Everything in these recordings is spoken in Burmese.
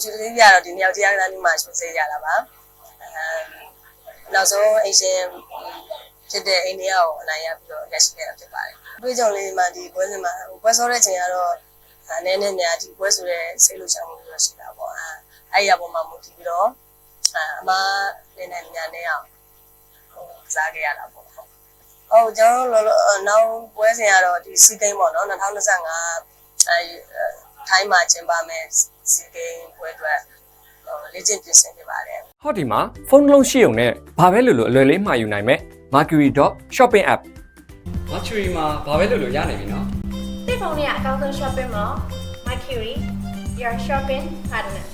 ချူတလေးရတော့ဒီမြောက်တရားကလေးမှာချူစေးရတာပါအဲနောက်ဆုံးအရှင်ဖြစ်တဲ့အိန္ဒိယကိုအနိုင်ရပြီးတော့ရရှိခဲ့တာဖြစ်ပါတယ်။တွေးကြုံလေးမှာဒီပွဲစဉ်မှာပွဲစောတဲ့ချိန်ကတော့အနေနဲ့များဒီပွဲဆိုတဲ့စိတ်လှုပ်ရှားမှုမျိုးရှိတာပေါ့။အဲအဲ့ရပေါ်မှာမူတည်ပြီးတော့အမနေနေညာနေအောင်ဟိုစားခဲ့ရတာပေါ့။ဟုတ်ကျွန်တော်တို့နောက်ပွဲစဉ်ကတော့ဒီစီကိန်းပေါ့နော်2025အဲထိုင်းမှာကျင်းပမယ် စီကိန်းပွဲအတွက်လေ့ကျင့်ပြင်ဆင်နေပါတယ်ဟောဒီမှာဖုန်းတစ်လုံးရှိုံနဲ့ဘာပဲလို့လို့အလွယ်လေးမှာယူနိုင်မယ် Mercury.shopping app Mercury မှာဘာပဲလို့လို့ရနိုင်ပြီနော်တိတ်ဖုန်းနဲ့အကောင့်ဆုံး shopping mall Mercury your shopping partner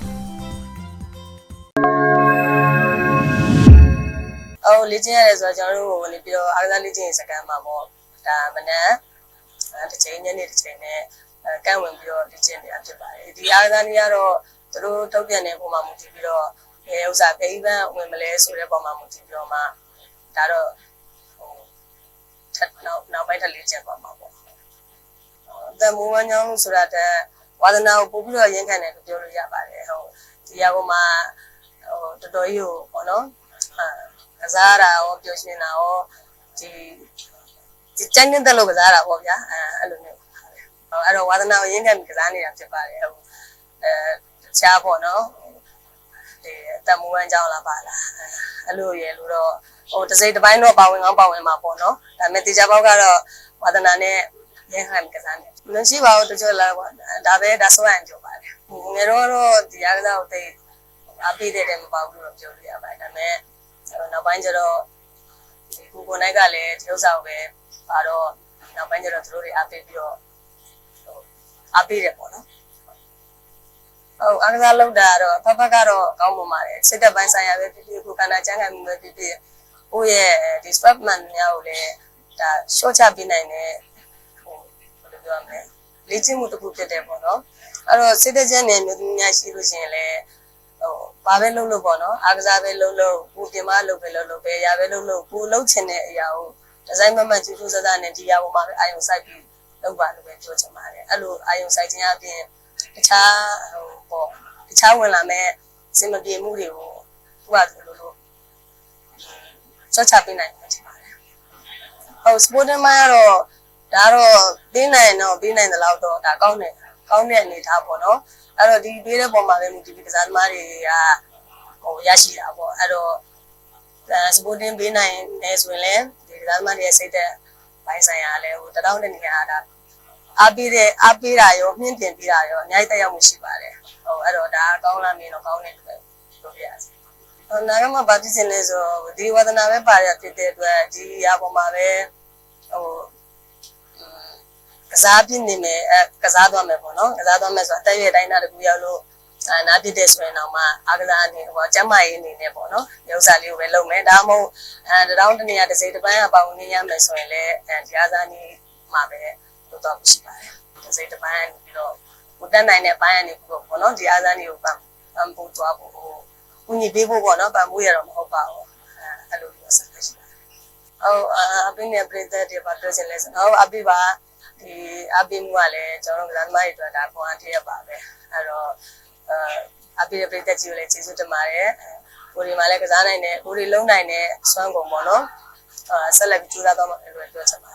အော်လေ့ကျင့်ရတယ်ဆိုတော့ကျွန်တော်တို့ဝင်ပြီးတော့အားကစားလေ့ကျင့်ရေးစကန်မှာပေါ့ဒါမနက်အဲတစ်ချိန်ညနေတစ်ချိန်နဲ့အဲ ကန့်ဝင်ပြီးတော့လေ့ကျင့်နေတာဖြစ်ပါတယ်ဒီအားကစားနည်းကတော့သူတို့ထုတ်ပြန်တဲ့ပုံမှာမူတည်ပြီးတော့အဲဥစ္စာဘယ် event ဝင်မလဲဆိုတဲ့ပုံမှာမူတည်ပြီးတော့မှဒါတော့ဟိုထပ်နောက်နောက်ပိုင်းထပ်လေ့ကျင့်ပါမှာပေါ့တမူဝမ်းကြောင်းလို့ဆိုတာတဲ့ဝါသနာကိုပို့ပြီးတော့ရင်းခံတယ်လို့ပြောလို့ရပါတယ်ဟုတ်ဒီအပေါ်မှာဟိုတော်တော်ကြီးကိုပေါ့နော်အာကစားတာရောပျော်ရွှင်တာရောဒီဒီကျန်းကျန်းတက်လို့ကစားတာပေါ့ဗျာအဲအဲ့လိုမျိုးဟုတ် အဲ့တော့ဝါသနာကိုရင်းခံပြီးကစားနေတာဖြစ်ပါတယ်ဟုတ်အဲတခြားပေါ့နော်ဒီတမူဝမ်းကြောင်းလားပါလားအဲ့လိုရလို့တော့ဟိုတစ်စိတ်တစ်ပိုင်းတော့ပါဝင်ကောင်းပါဝင်မှာပေါ့နော်ဒါပေမဲ့တေချာပေါက်ကတော့ဝါသနာနဲ့ရင်းခံပြီးကစားနေမရှိပါဘူးတချို့လာပေါ့ဒါပဲဒါဆိုရင်ကြိုပါတယ်ငယ်တော့တော့ဒီအားကစားကိုတိတ်အပိတဲ့တယ်မပါဘူးလို့ပြောလို့ရပါတယ်ဒါပေမဲ့နောက်ပိုင်းကျတော့ဒီကိုကိုနိုင်ကလည်းဒီဥစ္စာကိုပဲပါတော့နောက်ပိုင်းကျတော့သူတို့တွေအပိပြီးတော့ အပိတယ်ပေါ့နော်ဟုတ်အားကစားလုပ်တာတော့ဖက်ဖက်ကတော့ကောင်းပုံပါတယ်စိတ်သက်ပိုင်းဆိုင်ရာပဲဖြစ်ဖြစ်ကိုကန္နာကျန်းခံမှုပဲဖြစ်ဖြစ်ကိုယ့်ရဲ့ဒီ strap man များကိုလည်းဒါ short ချပေးနိုင်တဲ့ဟိုဘယ်လိုပြောရမလဲလေ့ကျင့်မှုတစ်ခုဖြစ်တယ်ပေါ့နော်အဲ့တော့စိတ်သက်ကြမ်းနေမျိုးသမီးများရှိလို့ရှိရင်လည်းဟိုဘာပဲလုပ်လို့ပေါ့နော်အားကစားပဲလုပ်လို့ကိုပြင်မလုပ်ပဲလုပ်လို့ပဲရာပဲလုပ်လို့ကိုလုပ်ချင်တဲ့အရာကိုဒီဇိုင်းမမကျူးကျူးဆဆနဲ့ဒီအရာပေါ်မှာပဲအာယုံစိုက်ပြီး လုပ်ပါလို့ပဲပြောချင်ပါတယ်အဲ့လိုအာယုံစိုက်ခြင်းအပြင်တခြားဟိုပေါ့တခြားဝင်လာမဲ့စင်မပြေမှုတွေကိုသူကလိုလိုစောချပေးနိုင်မှာထင်ပါတယ်ဟုတ် sporting မှာတော့ဒါတော့ပေးနိုင်တော့ပေးနိုင်တဲ့လောက်တော့ဒါကောင်းတယ်ကောင်းတဲ့အနေထားပေါ့နော်အဲ့တော့ဒီပေးတဲ့ပုံမှာပဲမူတည်ပြီးကစားသမားတွေကဟိုရရှိတာပေါ့အဲ့တော့အဲ sporting ပေးနိုင်နေဆိုရင်လည်းဒီကစားသမားတွေရဲ့စိတ်သက် ပိုင်းဆိုင်ရာလည်းဟိုတတောင်းတဲ့နေရာဒါအားပေးတဲ့အားပေးတာရောမြင့်တင်ပေးတာရောအများကြီးတက်ရောက်မှုရှိပါတယ်ဟိုအဲ့တော့ဒါကောင်းလာမြင်တော့ကောင်းတယ်လို့ပြောပြရစီဟိုနာရမဘာဖြစ်စင်လဲဆိုဒီဝဒနာပဲပါရဖြစ်တဲ့အတွက်ဒီအရာပေါ်မှာပဲဟိုကစားပြနေမယ်အဲကစားသွားမယ်ပေါ့နော်ကစားသွားမယ်ဆိုအတက်ရွယ်တိုင်းတာတကူရောက်လို့ အာနာပြတဲ့ဆိုရင်တော့မှအာကစားအနေဟိုကျမ်းမာရေးအနေနဲ့ပေါ့နော်ရုပ်စာလေးကိုပဲလုပ်မယ်ဒါမှမဟုတ်အဲတရောင်းတနေရာတစ်စိတ်တစ်ပိုင်းအပေါင်းနေရမယ်ဆိုရင်လည်းအဲဒီအားစားနေမှာပဲလုပ်တော့ရှိပါတယ်တစ်စိတ်တစ်ပိုင်းပြီးတော့ဟိုတက်နိုင်တဲ့ပိုင်းကနေပြီးတော့ပေါ့နော်ဒီအားစားနေကိုပံပံပို့သွားဖို့ဟိုဦးညီပေးဖို့ပေါ့နော်ပံပို့ရတော့မဟုတ်ပါဘူးအဲအဲ့လိုမျိုးဆက်လက်ရှိပါတယ်ဟုတ်အပိနဲ့ပြည်သက်တွေပါပြောချင်လဲဆိုတော့အပိပါဒီအပိမှုကလည်းကျွန်တော်တို့ကလမ်းမတွေအတွက်ဒါခွန်အားထည့်ရပါပဲအဲ့တော့အ ပိရဲ့ပြည်သက်ကြီးကိုလည်းကျေးဇူးတင်ပါတယ်ကိုဒီမှာလည်းကစားနိုင်တယ်ကိုဒီလုံးနိုင်တဲ့စွမ်းကုန်ပေါ့နော်အာဆက်လက်ပြီးကြိုးစားတော့မှလည်းပြောချင်ပါ